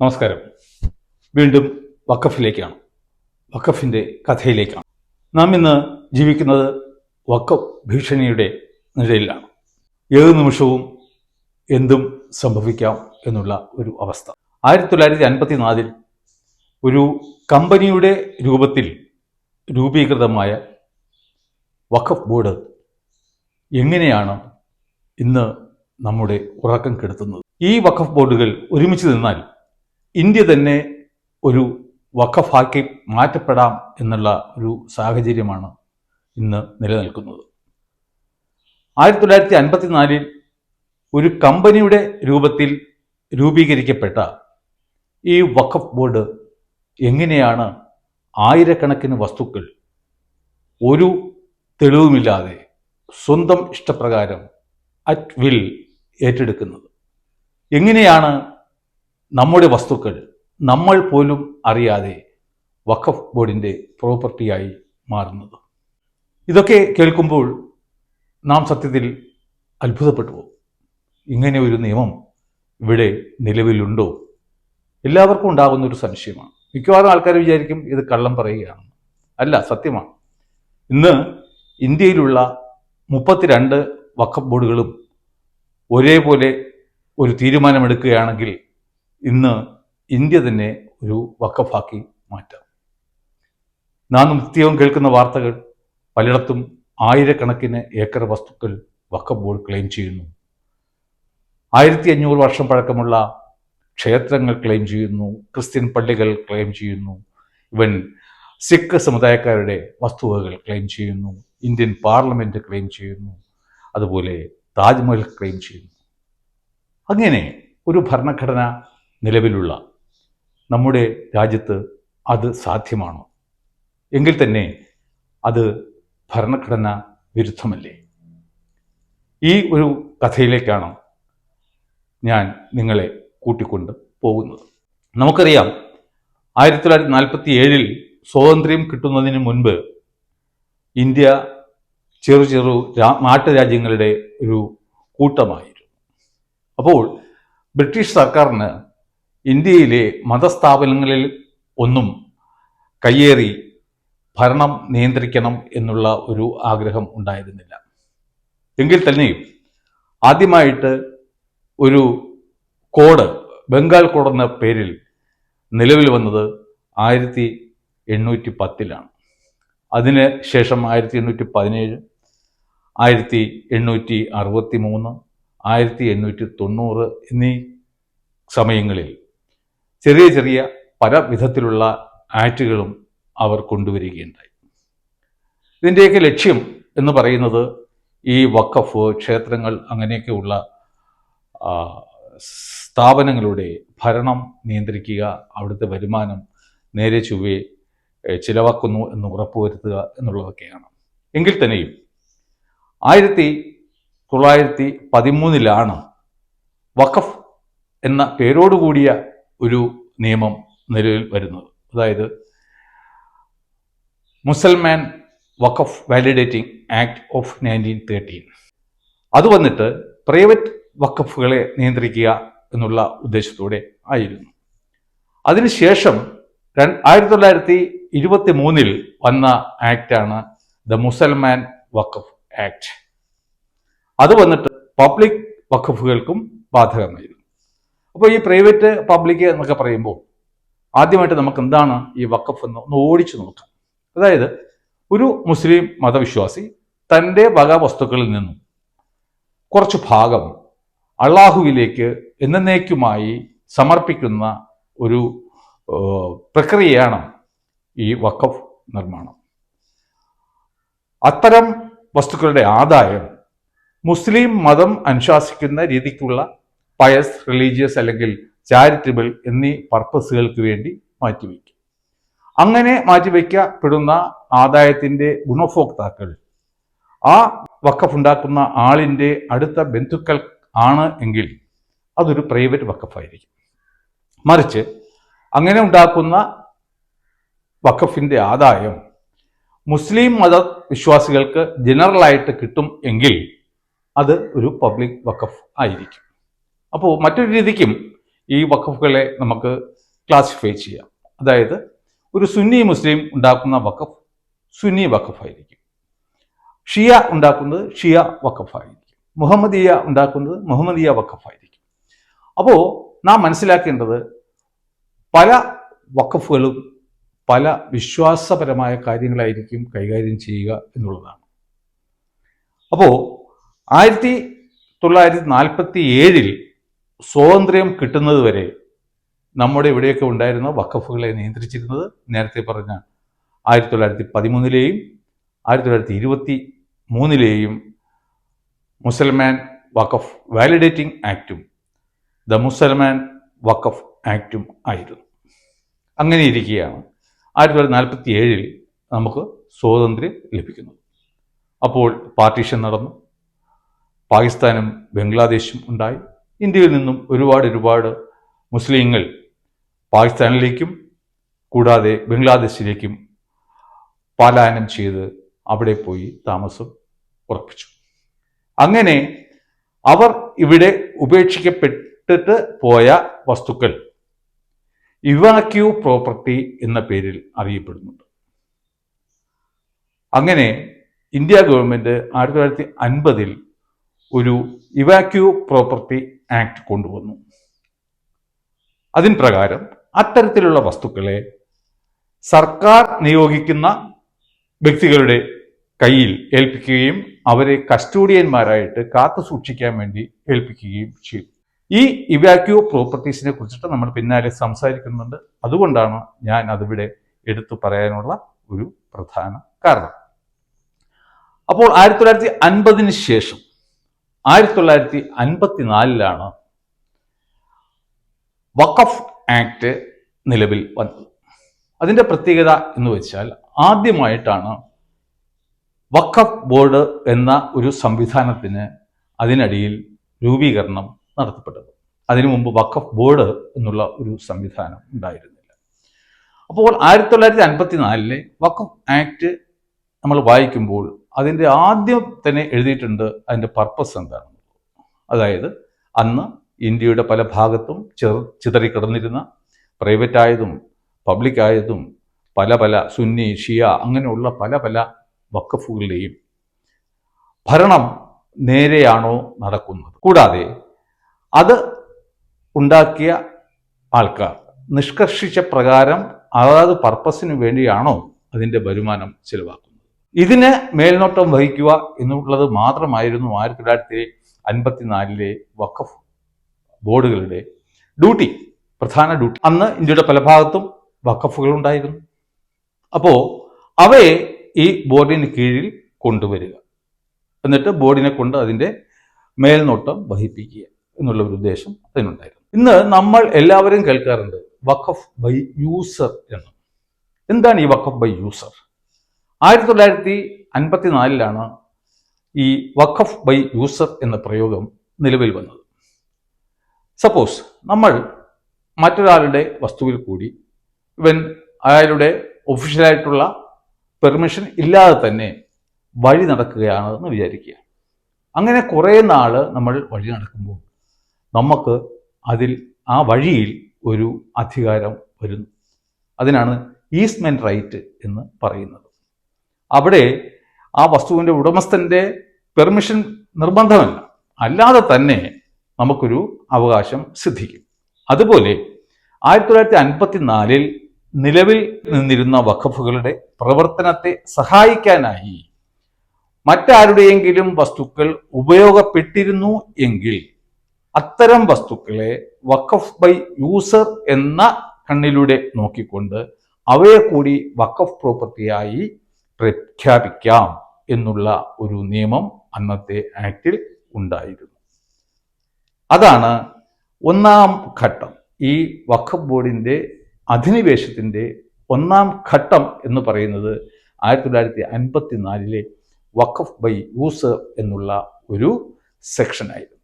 നമസ്കാരം. വീണ്ടും വക്കഫിലേക്കാണ് വക്കഫിന്റെ കഥയിലേക്കാണ്. നാം ഇന്ന് ജീവിക്കുന്നത് വക്കഫ് ഭീഷണിയുടെ നിഴലിലാണ്. ഏത് നിമിഷവും എന്തും സംഭവിക്കാം എന്നുള്ള ഒരു അവസ്ഥ. ആയിരത്തി തൊള്ളായിരത്തി അൻപത്തി നാലിൽ ഒരു കമ്പനിയുടെ രൂപത്തിൽ രൂപീകൃതമായ വഖഫ് ബോർഡ് എങ്ങനെയാണ് ഇന്ന് നമ്മുടെ ഉറക്കം കെടുത്തുന്നത്? ഈ വഖഫ് ബോർഡുകൾ ഒരുമിച്ച് നിന്നാൽ ഇന്ത്യ തന്നെ ഒരു വഖഫാക്കി മാറ്റപ്പെടാം എന്നുള്ള ഒരു സാഹചര്യമാണ് ഇന്ന് നിലനിൽക്കുന്നത്. ആയിരത്തി തൊള്ളായിരത്തി അൻപത്തിനാലിൽ ഒരു കമ്പനിയുടെ രൂപത്തിൽ രൂപീകരിക്കപ്പെട്ട ഈ വഖഫ് ബോർഡ് എങ്ങനെയാണ് ആയിരക്കണക്കിന് വസ്തുക്കൾ ഒരു തെളിവുമില്ലാതെ സ്വന്തം ഇഷ്ടപ്രകാരം അറ്റ് വിൽ ഏറ്റെടുക്കുന്നത്? എങ്ങനെയാണ് നമ്മുടെ വസ്തുക്കൾ നമ്മൾ പോലും അറിയാതെ വഖഫ് ബോർഡിന്റെ പ്രോപ്പർട്ടിയായി മാറുന്നത്. ഇതൊക്കെ കേൾക്കുമ്പോൾ നാം സത്യത്തിൽ അത്ഭുതപ്പെട്ടു പോകും. ഇങ്ങനെ ഒരു നിയമം ഇവിടെ നിലവിലുണ്ടോ? എല്ലാവർക്കും ഉണ്ടാകുന്ന ഒരു സംശയമാണ്. മിക്കവാറും ആൾക്കാർ വിചാരിക്കും ഇത് കള്ളം പറയുകയാണ്. അല്ല സത്യമാണ്. ഇന്ന് ഇന്ത്യയിലുള്ള മുപ്പത്തിരണ്ട് വഖഫ് ബോർഡുകളും ഒരേപോലെ ഒരു തീരുമാനമെടുക്കുകയാണെങ്കിൽ ഇന്ന് ഇന്ത്യ തന്നെ ഒരു വക്കഫാക്കി മാറ്റാം. നാം നിത്യവും കേൾക്കുന്ന വാർത്തകൾ പലയിടത്തും ആയിരക്കണക്കിന് ഏക്കർ വസ്തുക്കൾ വക്കഫ് ബോർഡ് ക്ലെയിം ചെയ്യുന്നു. ആയിരത്തി അഞ്ഞൂറ് വർഷം പഴക്കമുള്ള ക്ഷേത്രങ്ങൾ ക്ലെയിം ചെയ്യുന്നു ക്രിസ്ത്യൻ പള്ളികൾ ക്ലെയിം ചെയ്യുന്നു ഇവൻ സിഖ് സമുദായക്കാരുടെ വസ്തുവകകൾ ക്ലെയിം ചെയ്യുന്നു ഇന്ത്യൻ പാർലമെന്റ് ക്ലെയിം ചെയ്യുന്നു അതുപോലെ താജ്മഹൽ ക്ലെയിം ചെയ്യുന്നു. അങ്ങനെ ഒരു ഭരണഘടന നിലവിലുള്ള നമ്മുടെ രാജ്യത്ത് അത് സാധ്യമാണോ? എങ്കിൽ തന്നെ അത് ഭരണഘടന വിരുദ്ധമല്ലേ? ഈ ഒരു കഥയിലേക്കാണ് ഞാൻ നിങ്ങളെ കൂട്ടിക്കൊണ്ട് പോകുന്നത്. നമുക്കറിയാം ആയിരത്തി തൊള്ളായിരത്തി നാൽപ്പത്തി ഏഴിൽ സ്വാതന്ത്ര്യം കിട്ടുന്നതിന് മുൻപ് ഇന്ത്യ ചെറു ചെറു നാട്ടുരാജ്യങ്ങളുടെ ഒരു കൂട്ടമായിരുന്നു. അപ്പോൾ ബ്രിട്ടീഷ് സർക്കാരിന് ഇന്ത്യയിലെ മതസ്ഥാപനങ്ങളിൽ ഒന്നും കയ്യേറി ഭരണം നിയന്ത്രിക്കണം എന്നുള്ള ഒരു ആഗ്രഹം ഉണ്ടായിരുന്നില്ല. എങ്കിൽ തന്നെയും ആദ്യമായിട്ട് ഒരു കോഡ് ബംഗാൾ കോഡ് എന്ന പേരിൽ നിലവിൽ വന്നത് ആയിരത്തി എണ്ണൂറ്റി പത്തിലാണ്. അതിന് ശേഷം ആയിരത്തി എണ്ണൂറ്റി പതിനേഴ് ആയിരത്തി എണ്ണൂറ്റി അറുപത്തി മൂന്ന് ആയിരത്തി എണ്ണൂറ്റി തൊണ്ണൂറ് എന്നീ സമയങ്ങളിൽ ചെറിയ ചെറിയ പല വിധത്തിലുള്ള ആക്റ്റുകളും അവർ കൊണ്ടുവരികയുണ്ടായി. ഇതിന്റെയൊക്കെ ലക്ഷ്യം എന്ന് പറയുന്നത് ഈ വക്കഫ് ക്ഷേത്രങ്ങൾ അങ്ങനെയൊക്കെയുള്ള സ്ഥാപനങ്ങളുടെ ഭരണം നിയന്ത്രിക്കുക അവിടുത്തെ വരുമാനം നേരെ ചൊവ്വേ ചിലവാക്കുന്നു എന്ന് ഉറപ്പുവരുത്തുക എന്നുള്ളതൊക്കെയാണ്. എങ്കിൽ തന്നെയും ആയിരത്തി തൊള്ളായിരത്തി പതിമൂന്നിലാണ് വഖഫ് എന്ന പേരോടുകൂടിയ ഒരു നിയമം നിലവിൽ വരുന്നത്. അതായത് Mussalman Wakf validating act of nineteen thirteen. അത് വന്നിട്ട് പ്രൈവറ്റ് വഖഫുകളെ നിയന്ത്രിക്കുക എന്നുള്ള ഉദ്ദേശത്തോടെ ആയിരുന്നു. അതിനുശേഷം ആയിരത്തി തൊള്ളായിരത്തി ഇരുപത്തി മൂന്നിൽ വന്ന ആക്റ്റാണ് ദ മുസൽമാൻ വഖഫ് ആക്ട്. അത് വന്നിട്ട് പബ്ലിക് വഖഫുകൾക്കും ബാധകമായിരുന്നു. അപ്പോൾ ഈ പ്രൈവറ്റ് പബ്ലിക് എന്നൊക്കെ പറയുമ്പോൾ ആദ്യമായിട്ട് നമുക്ക് എന്താണ് ഈ വക്കഫ് എന്ന് ഒന്ന് ഓടിച്ചു നോക്കാം. അതായത് ഒരു മുസ്ലിം മതവിശ്വാസി തന്റെ വക വസ്തുക്കളിൽ നിന്നും കുറച്ച് ഭാഗം അള്ളാഹുവിലേക്ക് എന്നേക്കുമായി സമർപ്പിക്കുന്ന ഒരു പ്രക്രിയയാണ് ഈ വഖഫ് നിർമ്മാണം. അത്തരം വസ്തുക്കളുടെ ആദായം മുസ്ലിം മതം അനുശാസിക്കുന്ന രീതിക്കുള്ള പയസ് റിലീജിയസ് അല്ലെങ്കിൽ ചാരിറ്റബിൾ എന്നീ പർപ്പസുകൾക്ക് വേണ്ടി മാറ്റിവെക്കും. അങ്ങനെ മാറ്റിവെക്കപ്പെടുന്ന ആദായത്തിന്റെ ഗുണഭോക്താക്കൾ ആ വക്കഫ് ഉണ്ടാക്കുന്ന ആളിന്റെ അടുത്ത ബന്ധുക്കൾ ആണ് എങ്കിൽ അതൊരു പ്രൈവറ്റ് വക്കഫായിരിക്കും മറിച്ച് അങ്ങനെ ഉണ്ടാക്കുന്ന വഖഫിന്റെ ആദായം മുസ്ലിം മത വിശ്വാസികൾക്ക് ജനറലായിട്ട് കിട്ടും എങ്കിൽ അത് ഒരു പബ്ലിക് വഖഫ് ആയിരിക്കും. അപ്പോൾ മറ്റൊരു രീതിക്കും ഈ വഖഫുകളെ നമുക്ക് ക്ലാസിഫൈ ചെയ്യാം. അതായത് ഒരു സുന്നി മുസ്ലിം ഉണ്ടാക്കുന്ന വഖഫ് സുന്നി വഖഫായിരിക്കും. ഷിയ ഉണ്ടാക്കുന്നത് ഷിയ വഖഫായിരിക്കും. മുഹമ്മദിയ ഉണ്ടാക്കുന്നത് മുഹമ്മദിയ വഖഫായിരിക്കും. അപ്പോൾ നാം മനസ്സിലാക്കേണ്ടത് പല വഖഫുകളും പല വിശ്വാസപരമായ കാര്യങ്ങളായിരിക്കും കൈകാര്യം ചെയ്യുക എന്നുള്ളതാണ്. അപ്പോൾ ആയിരത്തി തൊള്ളായിരത്തി നാൽപ്പത്തി ഏഴിൽ സ്വാതന്ത്ര്യം കിട്ടുന്നത് വരെ നമ്മുടെ ഇവിടെയൊക്കെ ഉണ്ടായിരുന്ന വഖഫുകളെ നിയന്ത്രിച്ചിരുന്നത് നേരത്തെ പറഞ്ഞ ആയിരത്തി തൊള്ളായിരത്തി പതിമൂന്നിലെയും ആയിരത്തി തൊള്ളായിരത്തി ഇരുപത്തി മൂന്നിലെയും മുസൽമാൻ വഖഫ് വാലിഡേറ്റിംഗ് ആക്റ്റും ദ മുസൽമാൻ വഖഫ് ആക്റ്റും ആയിരുന്നു. അങ്ങനെ ഇരിക്കുകയാണ് ആയിരത്തി തൊള്ളായിരത്തി നാൽപ്പത്തി ഏഴിൽ നമുക്ക് സ്വാതന്ത്ര്യം ലഭിക്കുന്നു അപ്പോൾ പാർട്ടീഷൻ നടന്നു. പാകിസ്ഥാനും ബംഗ്ലാദേശും ഉണ്ടായി. ഇന്ത്യയിൽ നിന്നും ഒരുപാട് ഒരുപാട് മുസ്ലിങ്ങൾ പാകിസ്ഥാനിലേക്കും കൂടാതെ ബംഗ്ലാദേശിലേക്കും പലായനം ചെയ്ത് അവിടെ പോയി താമസം ഉറപ്പിച്ചു. അങ്ങനെ അവർ ഇവിടെ ഉപേക്ഷിക്കപ്പെട്ടിട്ട് പോയ വസ്തുക്കൾ ഇവാക്യൂ പ്രോപ്പർട്ടി എന്ന പേരിൽ അറിയപ്പെടുന്നുണ്ട്. അങ്ങനെ ഇന്ത്യ ഗവൺമെന്റ് ആയിരത്തി തൊള്ളായിരത്തി അൻപതിൽ ഒരു ഇവാക്യൂ പ്രോപ്പർട്ടി ആക്ട് കൊണ്ടുവന്നു. അതിന് പ്രകാരം അത്തരത്തിലുള്ള വസ്തുക്കളെ സർക്കാർ നിയോഗിക്കുന്ന വ്യക്തികളുടെ കയ്യിൽ ഏൽപ്പിക്കുകയും അവരെ കസ്റ്റോഡിയന്മാരായിട്ട് കാത്തു സൂക്ഷിക്കാൻ വേണ്ടി ഏൽപ്പിക്കുകയും ചെയ്തു. ഈ ഇവാക്യൂ പ്രോപ്പർട്ടീസിനെ കുറിച്ചിട്ട് നമ്മൾ പിന്നാലെ സംസാരിക്കുന്നുണ്ട്. അതുകൊണ്ടാണ് ഞാൻ അതിവിടെ എടുത്തു പറയാനുള്ള ഒരു പ്രധാന കാരണം. അപ്പോൾ ആയിരത്തി തൊള്ളായിരത്തി അൻപതിന് ശേഷം ആയിരത്തി തൊള്ളായിരത്തി അൻപത്തിനാലിലാണ് വഖഫ് ആക്ട് നിലവിൽ വന്നത്. അതിന്റെ പ്രത്യേകത എന്ന് വെച്ചാൽ ആദ്യമായിട്ടാണ് വഖഫ് ബോർഡ് എന്ന ഒരു സംവിധാനത്തിന് അതിനടിയിൽ രൂപീകരണം നടത്തപ്പെട്ടത്. അതിനു മുമ്പ് വഖഫ് ബോർഡ് എന്നുള്ള ഒരു സംവിധാനം ഉണ്ടായിരുന്നില്ല. അപ്പോൾ ആയിരത്തി തൊള്ളായിരത്തി അൻപത്തിനാലിലെ വഖഫ് ആക്ട് നമ്മൾ വായിക്കുമ്പോൾ അതിന്റെ ആദ്യം തന്നെ എഴുതിയിട്ടുണ്ട് അതിന്റെ പർപ്പസ് എന്താണ്. അതായത് അന്ന് ഇന്ത്യയുടെ പല ഭാഗത്തും ചെറു ചിതറിക്കിടന്നിരുന്ന പ്രൈവറ്റ് ആയതും പബ്ലിക് ആയതും പല പല സുന്നി ഷിയ അങ്ങനെയുള്ള പല പല വക്കഫുകളുടെയും ഭരണം നേരെയാണോ നടക്കുന്നത്. കൂടാതെ അത് ഉണ്ടാക്കിയ ആൾക്കാർ നിഷ്കർഷിച്ച പ്രകാരം അതാത് പർപ്പസിന് വേണ്ടിയാണോ അതിന്റെ വരുമാനം ചിലവാക്കുന്നത്. ഇതിന് മേൽനോട്ടം വഹിക്കുക എന്നുള്ളത് മാത്രമായിരുന്നു ആയിരത്തി തൊള്ളായിരത്തി അൻപത്തിനാലിലെ വഖഫ് ബോർഡുകളുടെ ഡ്യൂട്ടി പ്രധാന ഡ്യൂട്ടി. അന്ന് ഇന്ത്യയുടെ പല ഭാഗത്തും വഖഫുകൾ ഉണ്ടായിരുന്നു. അപ്പോൾ അവയെ ഈ ബോർഡിന് കീഴിൽ കൊണ്ടുവരിക. എന്നിട്ട് ബോർഡിനെ കൊണ്ട് അതിന്റെ മേൽനോട്ടം വഹിപ്പിക്കുക എന്നുള്ള ഒരു ഉദ്ദേശം അതിനുണ്ടായിരുന്നു. ഇന്ന് നമ്മൾ എല്ലാവരും കേൾക്കാറുണ്ട് വഖഫ് ബൈ യൂസർ എന്ന്. എന്താണ് ഈ വഖഫ് ബൈ യൂസർ? ആയിരത്തി തൊള്ളായിരത്തി അൻപത്തിനാലിലാണ് ഈ വഖഫ് ബൈ യൂസഫ് എന്ന പ്രയോഗം നിലവിൽ വന്നത്. സപ്പോസ് നമ്മൾ മറ്റൊരാളുടെ വസ്തുവിൽ കൂടി ഇവൻ അയാളുടെ ഒഫീഷ്യലായിട്ടുള്ള പെർമിഷൻ ഇല്ലാതെ തന്നെ വഴി നടക്കുകയാണെന്ന് വിചാരിക്കുക. അങ്ങനെ കുറേ നാൾ നമ്മൾ വഴി നടക്കുമ്പോൾ നമുക്ക് അതിൽ ആ വഴിയിൽ ഒരു അധികാരം വരുന്നു. അതിനാണ് ഈസ്റ്റ്മെൻ റൈറ്റ് എന്ന് പറയുന്നത്. അവിടെ ആ വസ്തുവിന്റെ ഉടമസ്ഥന്റെ പെർമിഷൻ നിർബന്ധമല്ല. അല്ലാതെ തന്നെ നമുക്കൊരു അവകാശം സിദ്ധിക്കും. അതുപോലെ ആയിരത്തി തൊള്ളായിരത്തി അൻപത്തി നാലിൽ നിലവിൽ നിന്നിരുന്ന വഖഫുകളുടെ പ്രവർത്തനത്തെ സഹായിക്കാനായി മറ്റാരുടെയെങ്കിലും വസ്തുക്കൾ ഉപയോഗപ്പെട്ടിരുന്നു എങ്കിൽ അത്തരം വസ്തുക്കളെ വഖഫ് ബൈ യൂസർ എന്ന കണ്ണിലൂടെ നോക്കിക്കൊണ്ട് അവയെ കൂടി വഖഫ് പ്രോപ്പർട്ടിയായി പ്രഖ്യാപിക്കാം എന്നുള്ള ഒരു നിയമം അന്നത്തെ ആക്ടിൽ ഉണ്ടായിരുന്നു. അതാണ് ഒന്നാം ഘട്ടം. ഈ വഖഫ് ബോർഡിന്റെ അധിനിവേശത്തിന്റെ ഒന്നാം ഘട്ടം എന്ന് പറയുന്നത് ആയിരത്തി തൊള്ളായിരത്തി അൻപത്തി നാലിലെ വഖഫ് ബൈ യൂസ് എന്നുള്ള ഒരു സെക്ഷനായിരുന്നു.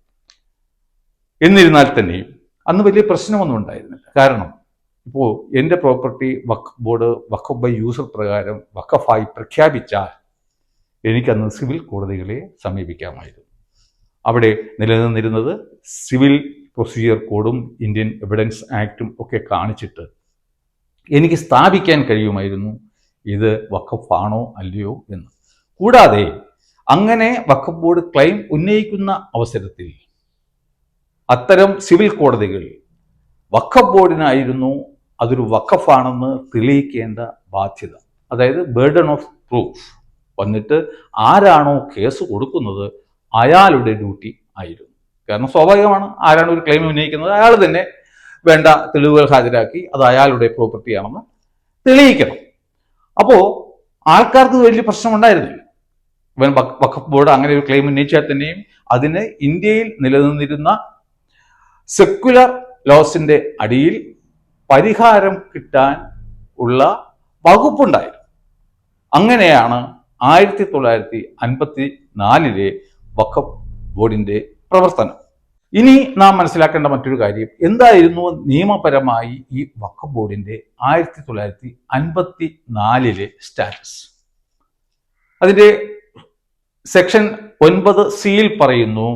എന്നിരുന്നാൽ തന്നെയും അന്ന് വലിയ പ്രശ്നമൊന്നും ഉണ്ടായിരുന്നില്ല. കാരണം ഇപ്പോൾ എന്റെ property Waqf board Waqf by user പ്രകാരം വഖഫായി പ്രഖ്യാപിച്ചാൽ എനിക്കന്ന് സിവിൽ കോടതികളെ സമീപിക്കാമായിരുന്നു. അവിടെ നിലനിന്നിരുന്നത് സിവിൽ പ്രൊസീജിയർ കോഡും ഇന്ത്യൻ എവിഡൻസ് ആക്റ്റും ഒക്കെ കാണിച്ചിട്ട് എനിക്ക് സ്ഥാപിക്കാൻ കഴിയുമായിരുന്നു. ഇത് വഖഫാണോ അല്ലയോ എന്ന്. കൂടാതെ അങ്ങനെ വഖഫ് ബോർഡ് ക്ലെയിം ഉന്നയിക്കുന്ന അവസരത്തിൽ അത്തരം സിവിൽ കോടതികൾ വഖഫ് ബോർഡിനായിരുന്നു അതൊരു വക്കഫാണെന്ന് തെളിയിക്കേണ്ട ബാധ്യത. അതായത് ബേർഡൺ ഓഫ് പ്രൂഫ് വന്നിട്ട് ആരാണോ കേസ് കൊടുക്കുന്നത് അയാളുടെ ഡ്യൂട്ടി ആയിരുന്നു. കാരണം സ്വാഭാവികമാണ് ആരാണ് ഒരു ക്ലെയിം ഉന്നയിക്കുന്നത്? അയാൾ തന്നെ വേണ്ട തെളിവുകൾ ഹാജരാക്കി അത് അയാളുടെ പ്രോപ്പർട്ടിയാണെന്ന് തെളിയിക്കണം. അപ്പോൾ ആൾക്കാർക്ക് വലിയ പ്രശ്നമുണ്ടായിരുന്നില്ല. ഇവൻ വഖ- വഖഫ് ബോർഡ് അങ്ങനെ ഒരു ക്ലെയിം ഉന്നയിച്ചാൽ തന്നെയും അതിന് ഇന്ത്യയിൽ നിലനിന്നിരുന്ന സെക്യുലർ ലോസിന്റെ അടിയിൽ പരിഹാരം കിട്ടാൻ ഉള്ള വകുപ്പുണ്ടായിരുന്നു. അങ്ങനെയാണ് ആയിരത്തി തൊള്ളായിരത്തി അൻപത്തി നാലിലെ വഖഫ് ബോർഡിന്റെ പ്രവർത്തനം. ഇനി നാം മനസ്സിലാക്കേണ്ട മറ്റൊരു കാര്യം എന്തായിരുന്നു നിയമപരമായി ഈ വഖഫ് ബോർഡിന്റെ ആയിരത്തി തൊള്ളായിരത്തി അൻപത്തി നാലിലെ സ്റ്റാറ്റസ്? അതിന്റെ സെക്ഷൻ ഒൻപത് സിയിൽ പറയുന്നു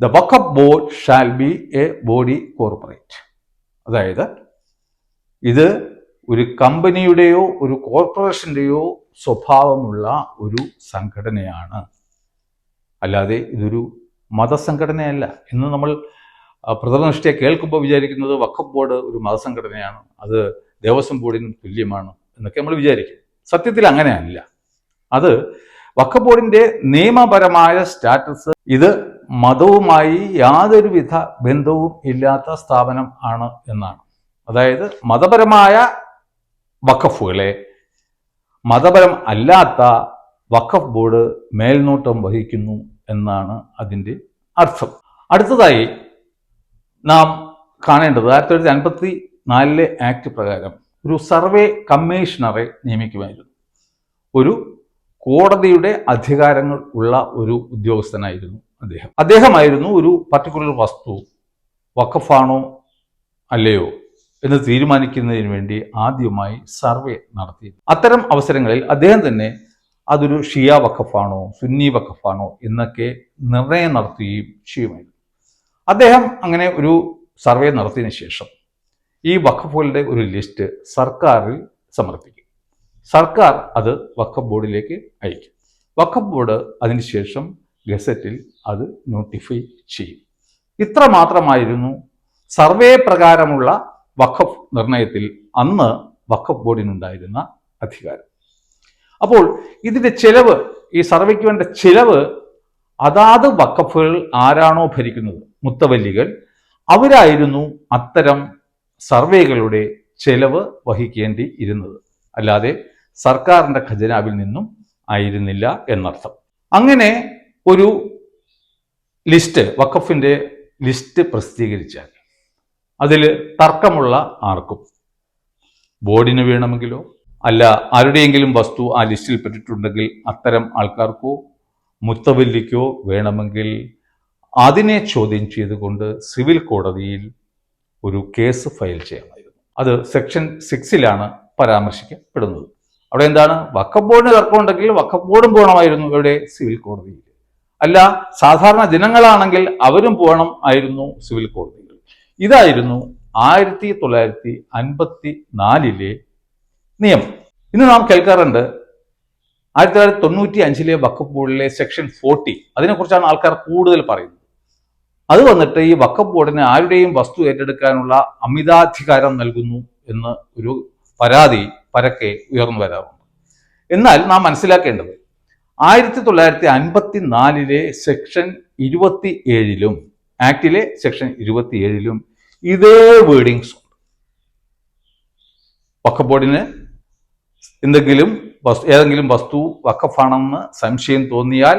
the Waqf board shall be a body corporate. അതായത് ഇത് ഒരു കമ്പനിയുടെയോ ഒരു കോർപ്പറേഷന്റെയോ സ്വഭാവമുള്ള ഒരു സംഘടനയാണ്. അല്ലാതെ ഇതൊരു മതസംഘടനയല്ല. എന്ന് നമ്മൾ പ്രഥമദൃഷ്ടിയെ കേൾക്കുമ്പോൾ വിചാരിക്കുന്നത് വഖഫ് ബോർഡ് ഒരു മതസംഘടനയാണ്. അത് ദേവസ്വം ബോർഡിന് തുല്യമാണ് എന്നൊക്കെ നമ്മൾ വിചാരിക്കും. സത്യത്തിൽ അങ്ങനെയല്ല. അത് വഖഫ് ബോർഡിന്റെ നിയമപരമായ സ്റ്റാറ്റസ് ഇത് മതവുമായി യാതൊരുവിധ ബന്ധവും ഇല്ലാത്ത സ്ഥാപനം ആണ് എന്നാണ്. അതായത് മതപരമായ വഖഫുകളെ മതപരം അല്ലാത്ത വഖഫ് ബോർഡ് മേൽനോട്ടം വഹിക്കുന്നു എന്നാണ് അതിന്റെ അർത്ഥം. അടുത്തതായി നാം കാണേണ്ടത് ആയിരത്തി തൊള്ളായിരത്തി അൻപത്തി നാലിലെ ആക്ട് പ്രകാരം ഒരു സർവേ കമ്മീഷണറെ നിയമിക്കുമായിരുന്നു. ഒരു കോടതിയുടെ അധികാരങ്ങൾ ഉള്ള ഒരു ഉദ്യോഗസ്ഥനായിരുന്നു അദ്ദേഹം. അദ്ദേഹമായിരുന്നു ഒരു പർട്ടിക്കുലർ വസ്തു വഖഫാണോ അല്ലയോ എന്ന് തീരുമാനിക്കുന്നതിന് വേണ്ടി ആദ്യമായി സർവേ നടത്തി അത്തരം അവസരങ്ങളിൽ അദ്ദേഹം തന്നെ അതൊരു ഷിയ വഖഫാണോ സുന്നി വഖഫാണോ എന്നൊക്കെ നിർണയം നടത്തുകയും ചെയ്യുമായിരുന്നു. അദ്ദേഹം അങ്ങനെ ഒരു സർവേ നടത്തിയതിനു ശേഷം ഈ വഖഫുകളുടെ ഒരു ലിസ്റ്റ് സർക്കാരിൽ സമർപ്പിക്കും. സർക്കാർ അത് വഖഫ് ബോർഡിലേക്ക് അയക്കും. വഖഫ് ബോർഡ് അതിനുശേഷം ഗസറ്റിൽ അത് നോട്ടിഫൈ ചെയ്യും. ഇത്ര മാത്രമായിരുന്നു സർവേ പ്രകാരമുള്ള വഖഫ് നിർണയത്തിൽ അന്ന് വഖഫ് ബോർഡിനുണ്ടായിരുന്ന അധികാരം. അപ്പോൾ ഇതിന്റെ ചെലവ് ഈ സർവേക്ക് വേണ്ട ചെലവ് അതാത് വഖഫുകൾ ആരാണോ ഭരിക്കുന്നത്? മുത്തവല്ലികൾ. അവരായിരുന്നു അത്തരം സർവേകളുടെ ചെലവ് വഹിക്കേണ്ടി ഇരുന്നത് അല്ലാതെ സർക്കാരിന്റെ ഖജനാവിൽ നിന്നും ആയിരുന്നില്ല എന്നർത്ഥം. അങ്ങനെ ഒരു ലിസ്റ്റ് വഖഫിന്റെ ലിസ്റ്റ് പ്രസിദ്ധീകരിച്ചാൽ അതിൽ തർക്കമുള്ള ആർക്കും ബോർഡിന് വേണമെങ്കിലോ അല്ല ആരുടെയെങ്കിലും വസ്തു ആ ലിസ്റ്റിൽ പെട്ടിട്ടുണ്ടെങ്കിൽ അത്തരം ആൾക്കാർക്കോ മുത്തവല്ലിക്കോ വേണമെങ്കിൽ അതിനെ ചോദ്യം ചെയ്തുകൊണ്ട് സിവിൽ കോടതിയിൽ ഒരു കേസ് ഫയൽ ചെയ്യാമായിരുന്നു. അത് സെക്ഷൻ സിക്സിലാണ് പരാമർശിക്കപ്പെടുന്നത്. അവിടെ എന്താണ്? വക്കപ്പോടിന് തർക്കമുണ്ടെങ്കിൽ വക്കപ്പോടും പോകണമായിരുന്നു ഇവിടെ സിവിൽ കോടതിയിൽ. അല്ല സാധാരണ ജനങ്ങളാണെങ്കിൽ അവരും പോകണം ആയിരുന്നു സിവിൽ കോടതിയിൽ. ഇതായിരുന്നു ആയിരത്തി തൊള്ളായിരത്തി അൻപത്തി നാലിലെ നിയമം. ഇന്ന് നാം കേൾക്കാറുണ്ട് ആയിരത്തി തൊള്ളായിരത്തി തൊണ്ണൂറ്റി അഞ്ചിലെ വക്കഫ് ബോർഡിലെ സെക്ഷൻ ഫോർട്ടി അതിനെക്കുറിച്ചാണ് ആൾക്കാർ കൂടുതൽ പറയുന്നത്. അത് വന്നിട്ട് ഈ വക്കഫ് ബോർഡിന് ആരുടെയും വസ്തു ഏറ്റെടുക്കാനുള്ള അമിതാധികാരം നൽകുന്നു എന്ന് ഒരു പരാതി പരക്കെ ഉയർന്നു വരാറുണ്ട്. എന്നാൽ നാം മനസ്സിലാക്കേണ്ടത് ആയിരത്തി തൊള്ളായിരത്തി അൻപത്തി നാലിലെ സെക്ഷൻ ഇരുപത്തി ഏഴിലും ആക്ടിലെ സെക്ഷൻ ഇരുപത്തി ഏഴിലും ഇതേ വേർഡിങ്സ് ഉണ്ട്. വക്കബോർഡിന് എന്തെങ്കിലും വസ്തു ഏതെങ്കിലും വസ്തു വക്കഫാണെന്ന് സംശയം തോന്നിയാൽ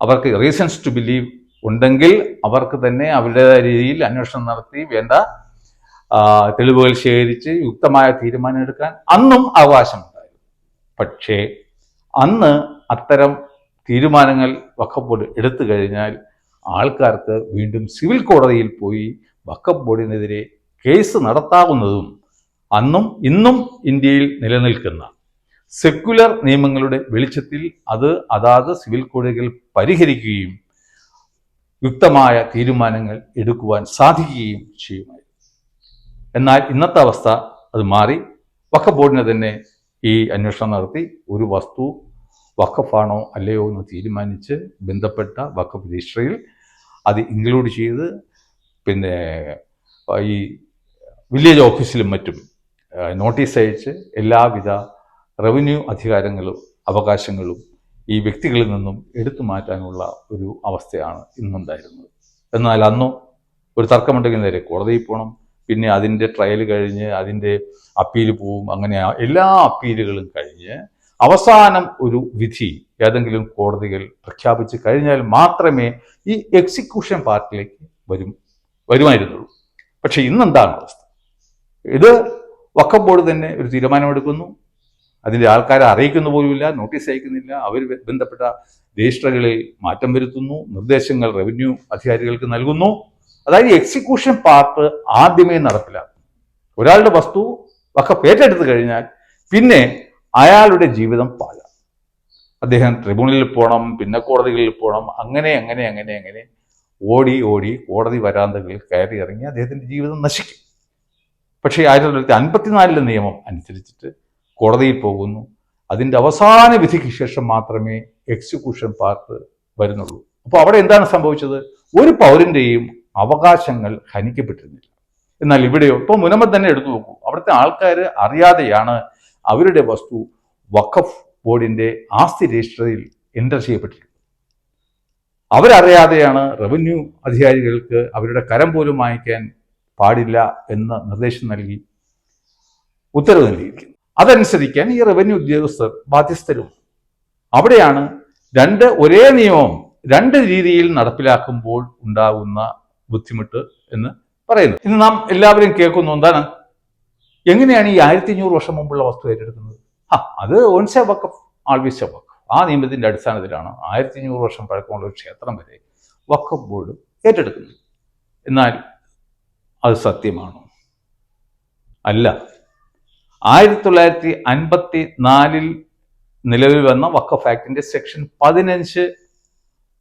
അവർക്ക് റീസൺസ് ടു ബിലീവ് ഉണ്ടെങ്കിൽ അവർക്ക് തന്നെ അവരുടേതായ രീതിയിൽ അന്വേഷണം നടത്തി വേണ്ട തെളിവുകൾ ശേഖരിച്ച് യുക്തമായ തീരുമാനമെടുക്കാൻ അന്നും അവകാശമുണ്ടായിരുന്നു പക്ഷേ അന്ന് അത്തരം തീരുമാനങ്ങൾ വഖഫ് ബോർഡ് എടുത്തു കഴിഞ്ഞാൽ ആൾക്കാർക്ക് വീണ്ടും സിവിൽ കോടതിയിൽ പോയി വഖഫ് ബോർഡിനെതിരെ കേസ് നടത്താവുന്നതും അന്നും ഇന്നും ഇന്ത്യയിൽ നിലനിൽക്കുന്ന സെക്യുലർ നിയമങ്ങളുടെ വെളിച്ചത്തിൽ അത് അതാത് സിവിൽ കോടതികൾ പരിഹരിക്കുകയും യുക്തമായ തീരുമാനങ്ങൾ എടുക്കുവാൻ സാധിക്കുകയും ചെയ്യുമായിരുന്നു. എന്നാൽ ഇന്നത്തെ അവസ്ഥ അത് മാറി. വഖഫ് ബോർഡിനെ തന്നെ ഈ അന്വേഷണം നടത്തി. ഒരു വസ്തു വഖഫാണോ അല്ലയോ എന്ന് തീരുമാനിച്ച് ബന്ധപ്പെട്ട വഖഫ് രജിസ്ട്രിയിൽ അത് ഇൻക്ലൂഡ് ചെയ്ത് പിന്നെ ഈ വില്ലേജ് ഓഫീസിലും മറ്റും നോട്ടീസ് അയച്ച് എല്ലാവിധ റവന്യൂ അധികാരങ്ങളും അവകാശങ്ങളും ഈ വ്യക്തികളിൽ നിന്നും എടുത്തു മാറ്റാനുള്ള ഒരു അവസ്ഥയാണ് ഇന്നുണ്ടായിരുന്നത്. എന്നാൽ അന്നോ ഒരു തർക്കമുണ്ടെങ്കിൽ നേരെ കോടതിയിൽ പോകണം. പിന്നെ അതിന്റെ ട്രയൽ കഴിഞ്ഞ് അതിന്റെ അപ്പീൽ പോവും അങ്ങനെ എല്ലാ അപ്പീലുകളും കഴിഞ്ഞ് അവസാനം ഒരു വിധി ഏതെങ്കിലും കോടതികൾ പ്രഖ്യാപിച്ച് കഴിഞ്ഞാൽ മാത്രമേ ഈ എക്സിക്യൂഷൻ പാർട്ടിലേക്ക് വരും വരുമായിരുന്നുള്ളൂ. പക്ഷെ ഇന്നെന്താണ് അവസ്ഥ? ഇത് വക്കം ബോർഡ് തന്നെ ഒരു തീരുമാനമെടുക്കുന്നു. അതിന്റെ ആൾക്കാരെ അറിയിക്കുന്ന പോലുമില്ല നോട്ടീസ് അയക്കുന്നില്ല അവർ ബന്ധപ്പെട്ട രജിസ്റ്ററുകളിൽ മാറ്റം വരുത്തുന്നു നിർദ്ദേശങ്ങൾ റവന്യൂ അധികാരികൾക്ക് നൽകുന്നു. അതായത് എക്സിക്യൂഷൻ പാർട്ട് ആദ്യമേ നടപ്പിലാക്കും. ഒരാളുടെ വസ്തു ഒക്കെ പേറ്റെടുത്തു കഴിഞ്ഞാൽ പിന്നെ അയാളുടെ ജീവിതം പാഴാണ് അദ്ദേഹം ട്രിബ്യൂണലിൽ പോകണം പിന്നെ കോടതികളിൽ പോകണം അങ്ങനെ അങ്ങനെ അങ്ങനെ അങ്ങനെ ഓടി ഓടി കോടതി വരാന്തകളിൽ കയറി ഇറങ്ങി അദ്ദേഹത്തിന്റെ ജീവിതം നശിക്കും. പക്ഷേ ആയിരത്തി തൊള്ളായിരത്തി അൻപത്തിനാലിലെ നിയമം അനുസരിച്ചിട്ട് കോടതിയിൽ പോകുന്നു. അതിന്റെ അവസാന വിധിക്ക് ശേഷം മാത്രമേ എക്സിക്യൂഷൻ പാർട്ട് വരുന്നുള്ളൂ. അപ്പോൾ അവിടെ എന്താണ് സംഭവിച്ചത്? ഒരു പൗരന്റെയും അവകാശങ്ങൾ ഹനിക്കപ്പെട്ടിരുന്നില്ല. എന്നാൽ ഇവിടെയോ ഇപ്പോൾ മുനമ്പ് തന്നെ എടുത്തു നോക്കൂ. അവിടുത്തെ ആൾക്കാർ അറിയാതെയാണ് അവരുടെ വസ്തു വഖഫ് ബോർഡിന്റെ ആസ്തി രജിസ്റ്ററിൽ എന്റർ ചെയ്യപ്പെട്ടിരിക്കുന്നത് അവരറിയാതെയാണ് റവന്യൂ അധികാരികൾക്ക് അവരുടെ കരം പോലും വാങ്ങിക്കാൻ പാടില്ല എന്ന നിർദ്ദേശം നൽകി ഉത്തരവ് നൽകിയിരിക്കുന്നു. അതനുസരിക്കാൻ ഈ റവന്യൂ ഉദ്യോഗസ്ഥർ ബാധ്യസ്ഥരും അവിടെയാണ് രണ്ട് ഒരേ നിയമം രണ്ട് രീതിയിൽ നടപ്പിലാക്കുമ്പോൾ ഉണ്ടാകുന്ന ബുദ്ധിമുട്ട് എന്ന് പറയുന്നത് ഇന്ന് നാം എല്ലാവരും കേൾക്കുന്നു എന്താണ്? എങ്ങനെയാണ് ഈ ആയിരത്തി അഞ്ഞൂറ് വർഷം മുമ്പുള്ള വസ്തു ഏറ്റെടുക്കുന്നത്? ആ അത് ഓൺസെ വക്കഫ് ആൾവിസ വക്കഫ് ആ നിയമത്തിന്റെ അടിസ്ഥാനത്തിലാണ് ആയിരത്തി അഞ്ഞൂറ് വർഷം പഴക്കമുള്ള ഒരു ക്ഷേത്രം വരെ വക്കഫ് ബോർഡ് ഏറ്റെടുക്കുന്നത്. എന്നാൽ അത് സത്യമാണോ? അല്ല. ആയിരത്തി തൊള്ളായിരത്തി അൻപത്തി നാലിൽ നിലവിൽ വന്ന വക്കഫ് ആക്ടിന്റെ സെക്ഷൻ പതിനഞ്ച്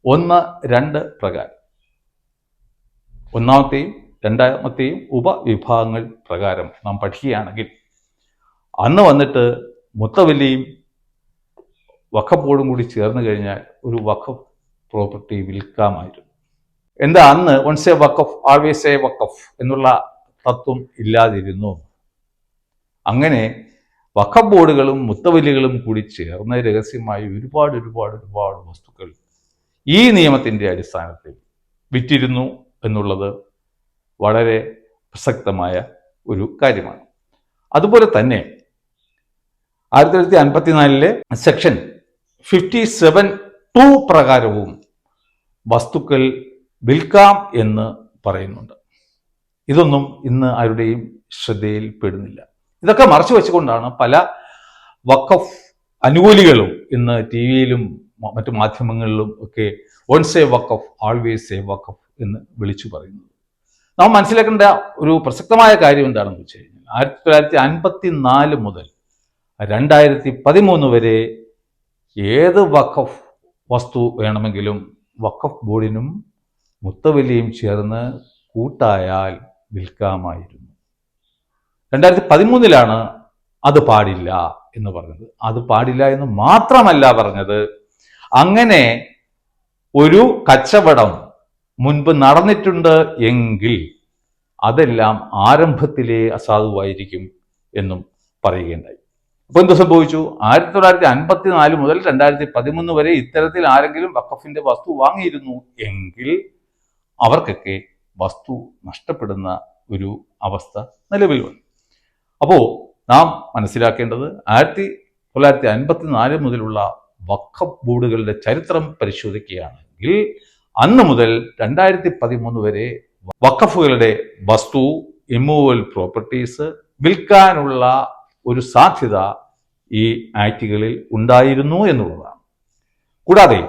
ഒന്ന് രണ്ട് പ്രകാരം ഒന്നാമത്തെയും രണ്ടാമത്തെയും ഉപവിഭാഗങ്ങൾ പ്രകാരം നാം പഠിക്കുകയാണെങ്കിൽ അന്ന് വന്നിട്ട് മുത്തവല്ലിയും വഖഫ് ബോർഡും കൂടി ചേർന്ന് കഴിഞ്ഞാൽ ഒരു വഖഫ് പ്രോപ്പർട്ടി വിൽക്കാമായിരുന്നു. എന്താ അന്ന് once a Waqf always a Waqf എന്നുള്ള തത്വം ഇല്ലാതിരുന്നു. അങ്ങനെ വഖഫ് ബോർഡുകളും മുത്തവല്ലികളും കൂടി ചേർന്ന് രഹസ്യമായി ഒരുപാട് ഒരുപാട് ഒരുപാട് വസ്തുക്കൾ ഈ നിയമത്തിന്റെ അടിസ്ഥാനത്തിൽ വിറ്റിരുന്നു. എന്നുള്ളത് വളരെ പ്രസക്തമായ ഒരു കാര്യമാണ്. അതുപോലെ തന്നെ ആയിരത്തി തൊള്ളായിരത്തി അൻപത്തിനാലിലെ സെക്ഷൻ ഫിഫ്റ്റി സെവൻ ടു പ്രകാരവും വസ്തുക്കൾ വിൽക്കാം എന്ന് പറയുന്നുണ്ട്. ഇതൊന്നും ഇന്ന് ആരുടെയും ശ്രദ്ധയിൽ പെടുന്നില്ല. ഇതൊക്കെ മറച്ചു വെച്ചുകൊണ്ടാണ് പല വക്കഫ് അനുകൂലികളും ഇന്ന് ടി വിയിലും മറ്റു മാധ്യമങ്ങളിലും ഒക്കെ once a Waqf always a Waqf എന്ന് വിളിച്ചു പറയുന്നത് നാം മനസ്സിലാക്കേണ്ട ഒരു പ്രസക്തമായ കാര്യം എന്താണെന്ന് വെച്ച് കഴിഞ്ഞാൽ ആയിരത്തി തൊള്ളായിരത്തി അൻപത്തി നാല് മുതൽ രണ്ടായിരത്തി പതിമൂന്ന് വരെ ഏത് വഖഫ് വസ്തു വേണമെങ്കിലും വഖഫ് ബോർഡിനും മുത്തവലിയും ചേർന്ന് കൂട്ടായാൽ വിൽക്കാമായിരുന്നു. രണ്ടായിരത്തി പതിമൂന്നിലാണ് അത് പാടില്ല എന്ന് പറഞ്ഞത്. അത് പാടില്ല എന്ന് മാത്രമല്ല പറഞ്ഞത്. അങ്ങനെ ഒരു കച്ചവടം മുൻപ് നടന്നിട്ടുണ്ട് എങ്കിൽ അതെല്ലാം ആരംഭത്തിലേ അസാധുവായിരിക്കും എന്നും പറയുകയുണ്ടായി. അപ്പൊ എന്ത് സംഭവിച്ചു? ആയിരത്തി തൊള്ളായിരത്തി അൻപത്തി നാല് മുതൽ രണ്ടായിരത്തി പതിമൂന്ന് വരെ ഇത്തരത്തിൽ ആരെങ്കിലും വഖഫിന്റെ വസ്തു വാങ്ങിയിരുന്നു എങ്കിൽ അവർക്കൊക്കെ വസ്തു നഷ്ടപ്പെടുന്ന ഒരു അവസ്ഥ നിലവിൽ വന്നു. അപ്പോ നാം മനസ്സിലാക്കേണ്ടത് ആയിരത്തി തൊള്ളായിരത്തി അൻപത്തി നാല് മുതലുള്ള വഖഫ് ബോർഡുകളുടെ ചരിത്രം പരിശോധിക്കുകയാണെങ്കിൽ അന്ന് മുതൽ രണ്ടായിരത്തി പതിമൂന്ന് വരെ വക്കഫുകളുടെ വസ്തു ഇമ്മൂവൽ പ്രോപ്പർട്ടീസ് വിൽക്കാനുള്ള ഒരു സാധ്യത ഈ ആക്റ്റുകളിൽ ഉണ്ടായിരുന്നു എന്നുള്ളതാണ്. കൂടാതെ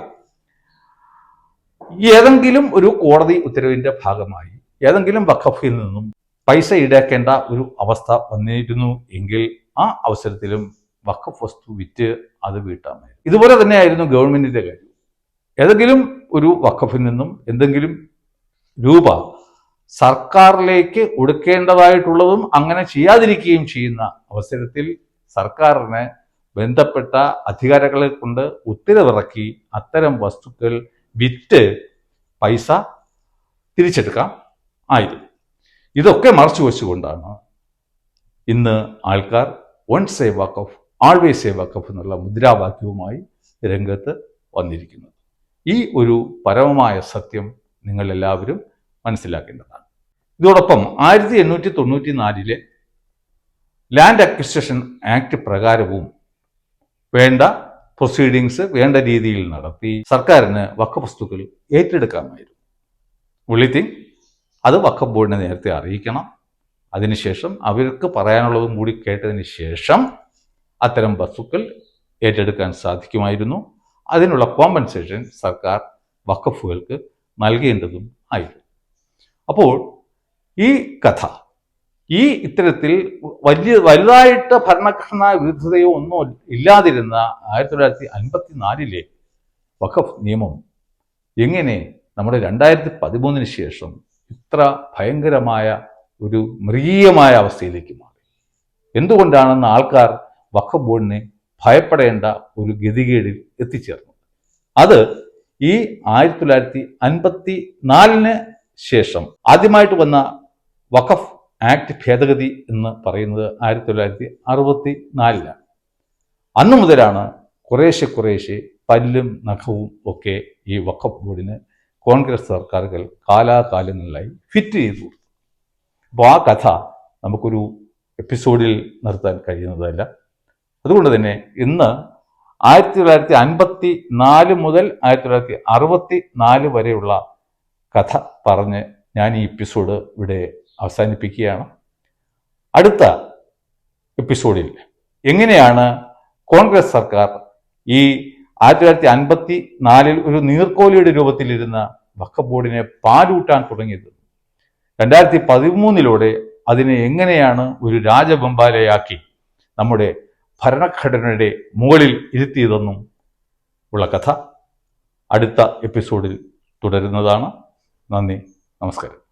ഏതെങ്കിലും ഒരു കോടതി ഉത്തരവിന്റെ ഭാഗമായി ഏതെങ്കിലും വഖഫിൽ നിന്നും പൈസ ഈടാക്കേണ്ട ഒരു അവസ്ഥ വന്നിരുന്നു എങ്കിൽ ആ അവസരത്തിലും വഖഫ് വസ്തു വിറ്റ് അത് വീട്ടാമായിരുന്നു. ഇതുപോലെ തന്നെയായിരുന്നു ഗവൺമെന്റിന്റെ കാര്യം. ഏതെങ്കിലും ഒരു വഖഫിൽ നിന്നും എന്തെങ്കിലും രൂപ സർക്കാരിലേക്ക് കൊടുക്കേണ്ടതായിട്ടുള്ളതും അങ്ങനെ ചെയ്യാതിരിക്കുകയും ചെയ്യുന്ന അവസരത്തിൽ സർക്കാരിന് ബന്ധപ്പെട്ട അധികാരികളെ കൊണ്ട് ഉത്തരവിറക്കി അത്തരം വസ്തുക്കൾ വിറ്റ് പൈസ തിരിച്ചെടുക്കാം ആയിരുന്നു. ഇതൊക്കെ മറച്ചു വെച്ചുകൊണ്ടാണ് ഇന്ന് ആൾക്കാർ once a Waqf always Waqf എന്നുള്ള മുദ്രാവാക്യവുമായി രംഗത്ത് വന്നിരിക്കുന്നത്. ഈ ഒരു പരമമായ സത്യം നിങ്ങൾ എല്ലാവരും മനസ്സിലാക്കേണ്ടതാണ്. ഇതോടൊപ്പം ആയിരത്തി എണ്ണൂറ്റി തൊണ്ണൂറ്റി നാലിലെ ലാൻഡ് അക്വിസിഷൻ ആക്ട് പ്രകാരവും വേണ്ട പ്രൊസീഡിങ്സ് വേണ്ട രീതിയിൽ നടത്തി സർക്കാരിന് വക്കവസ്തുക്കൾ ഏറ്റെടുക്കാമായിരുന്നു. Thing അത് വക്കഫ് ബോർഡിനെ നേരത്തെ അറിയിക്കണം. അതിനുശേഷം അവർക്ക് പറയാനുള്ളതും കൂടി കേട്ടതിന് ശേഷം അത്തരം വസ്തുക്കൾ ഏറ്റെടുക്കാൻ സാധിക്കുമായിരുന്നു. അതിനുള്ള കോമ്പൻസേഷൻ സർക്കാർ വക്കഫുകൾക്ക് നൽകേണ്ടതും ആയിരുന്നു. അപ്പോൾ ഈ കഥ ഈ ഇത്തരത്തിൽ വലിയ വലുതായിട്ട് ഭരണഘടനാ വിരുദ്ധതയോ ഒന്നും ഇല്ലാതിരുന്ന ആയിരത്തി തൊള്ളായിരത്തി അൻപത്തി നാലിലെ വഖഫ് നിയമം എങ്ങനെ നമ്മുടെ രണ്ടായിരത്തി പതിമൂന്നിന് ശേഷം ഇത്ര ഭയങ്കരമായ ഒരു മൃഗീയമായ അവസ്ഥയിലേക്ക് മാറി? എന്തുകൊണ്ടാണെന്ന് ആൾക്കാർ വഖഫ് ബോർഡിനെ ഭയപ്പെടേണ്ട ഒരു ഗതികേടിൽ എത്തിച്ചേർന്നു. അത് ഈ ആയിരത്തി തൊള്ളായിരത്തി അൻപത്തി നാലിന് ശേഷം ആദ്യമായിട്ട് വന്ന വഖഫ് ആക്ട് ഭേദഗതി എന്ന് പറയുന്നത് ആയിരത്തി തൊള്ളായിരത്തി അറുപത്തി നാലിലാണ് അന്നു മുതലാണ് കുറേശ്ശെ കുറേശ്ശെ പല്ലും നഖവും ഒക്കെ ഈ വഖഫ് ബോർഡിന് കോൺഗ്രസ് സർക്കാരുകൾ കാലാകാലങ്ങളിലായി ഫിറ്റ് ചെയ്തു കൊടുത്തു. അപ്പോൾ ആ കഥ നമുക്കൊരു എപ്പിസോഡിൽ നിർത്താൻ കഴിയുന്നതല്ല. അതുകൊണ്ട് തന്നെ ഇന്ന് ആയിരത്തി തൊള്ളായിരത്തി അൻപത്തി നാല് മുതൽ ആയിരത്തി തൊള്ളായിരത്തി അറുപത്തി നാല് വരെയുള്ള കഥ പറഞ്ഞ് ഞാൻ ഈ എപ്പിസോഡ് ഇവിടെ അവസാനിപ്പിക്കുകയാണ്. അടുത്ത എപ്പിസോഡിൽ എങ്ങനെയാണ് കോൺഗ്രസ് സർക്കാർ ഈ ആയിരത്തി തൊള്ളായിരത്തി അൻപത്തി നാലിൽ ഒരു നീർക്കോലിയുടെ രൂപത്തിലിരുന്ന വഖഫ് ബോർഡിനെ പാലൂട്ടാൻ തുടങ്ങിയത്? രണ്ടായിരത്തി പതിമൂന്നിലൂടെ അതിനെ എങ്ങനെയാണ് ഒരു രാജബമ്പാലയാക്കി നമ്മുടെ ഭരണഘടനയുടെ മുകളിൽ ഇരുത്തിയതെന്നും ഉള്ള കഥ അടുത്ത എപ്പിസോഡിൽ തുടരുന്നതാണ്. നന്ദി നമസ്കാരം.